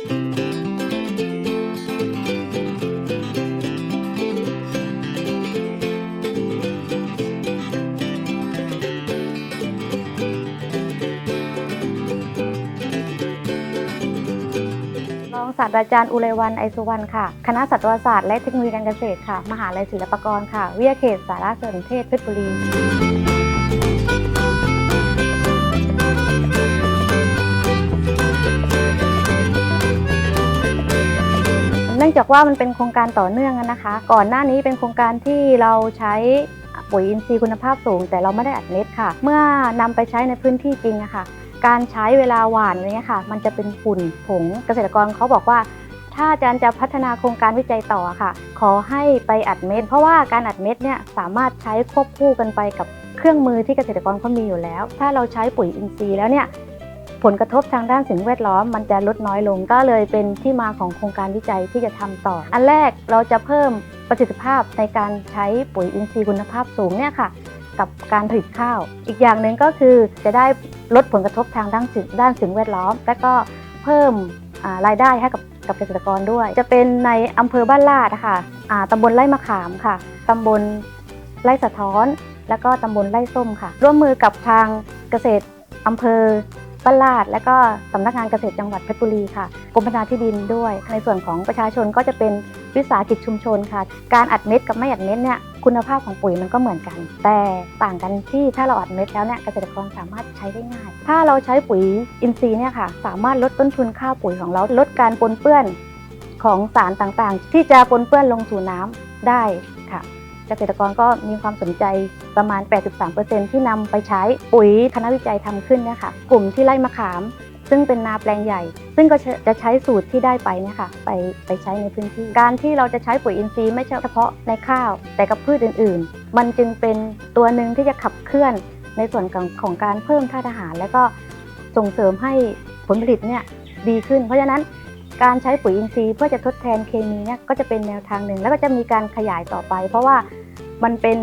รองศาสตราจารย์อุไรวันไอสุวรรณค่ะ คณะสัตวศาสตร์และเทคโนโลยีการเกษตรค่ะ มหาลัยศิลปากรค่ะ วิทยาเขตสารสนเทศเพชรบุรี เนื่องจากว่ามันเป็นโครงการต่อเนื่องนะคะ ก่อนหน้านี้เป็นโครงการที่เราใช้ปุ๋ยอินทรีย์คุณภาพสูง แต่เราไม่ได้อัดเม็ดค่ะ เมื่อนำไปใช้ในพื้นที่จริงอะค่ะ การใช้เวลาหว่านเนี่ยค่ะ มันจะเป็นฝุ่นผงเกษตรกรเขาบอกว่า ถ้าอาจารย์จะพัฒนาโครงการวิจัยต่อค่ะ ขอให้ไปอัดเม็ดเพราะว่าการอัดเม็ดเนี่ยสามารถใช้ควบคู่กันไปกับเครื่องมือที่เกษตรกรเขามีอยู่แล้ว ถ้าเราใช้ปุ๋ยอินทรีย์แล้วเนี่ย ผลกระทบทางด้านสิ่งแวดล้อมมันจะลดน้อยลงก็เลยเป็นที่มาของโครงการวิจัยที่จะทำต่อ อันแรกเราจะเพิ่มประสิทธิภาพในการใช้ปุ๋ยอินทรีย์คุณภาพสูงเนี่ยค่ะ กับการผลิตข้าว อีกอย่างหนึ่งก็คือจะได้ลดผลกระทบทางด้านสิ่งด้านสิ่งแวดล้อม และก็เพิ่มรายได้ให้กับกับเกษตรกรด้วย จะเป็นในอำเภอบ้านลาดนะคะอ่าตำบลไร่มะขามค่ะตำบลไร่สะท้อน แล้วก็ตำบลไร่ส้มค่ะ ร่วมมือกับทางเกษตรอำเภอ บ้านลาด และก็สำนักงานเกษตรจังหวัดเพชรบุรีค่ะกรมพัฒนาที่ดินด้วย ในส่วนของประชาชนก็จะเป็นวิสาหกิจชุมชนค่ะ การอัดเม็ดกับไม่อัดเม็ดเนี่ยคุณภาพของปุ๋ยมันก็เหมือนกัน แต่ต่างกันที่ถ้าเราอัดเม็ดแล้วเนี่ยเกษตรกรสามารถใช้ได้ง่าย ถ้าเราใช้ปุ๋ยอินทรีย์เนี่ยค่ะ สามารถลดต้นทุนค่าปุ๋ยของเราลดการปนเปื้อนของสารต่างๆ ที่จะปนเปื้อนลงสู่น้ำได้ค่ะ เกษตรกรก็มีความสนใจประมาณ 83%ที่นำไปใช้ปุ๋ยคณะวิจัยทำขึ้นเนี่ยค่ะกลุ่มที่ไร่มะขาม ซึ่งเป็นนาแปลงใหญ่ ซึ่งก็จะใช้สูตรที่ได้ไปเนี่ยค่ะไปไปใช้ในพื้นที่ การที่เราจะใช้ปุ๋ยอินทรีย์ไม่ใช่เฉพาะในข้าว แต่กับพืชอื่น ๆ มันจึงเป็นตัวหนึ่งที่จะขับเคลื่อนในส่วนของของการเพิ่มธาตุอาหาร และก็ส่งเสริมให้ผลผลิตเนี่ยดีขึ้น เพราะฉะนั้น การใช้ปุ๋ยอินทรีย์เพื่อจะทดแทนเคมีเนี่ยก็จะเป็นแนวทางหนึ่ง แล้วก็จะมีการขยายต่อไป เพราะว่ามันเป็น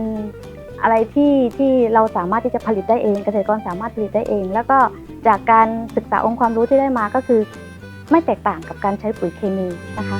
อะไรที่ที่เราสามารถที่จะผลิตได้เอง เกษตรกรสามารถผลิตได้เอง แล้วก็จากการศึกษาองค์ความรู้ที่ได้มาก็คือ ไม่แตกต่างกับการใช้ปุ๋ยเคมีนะคะ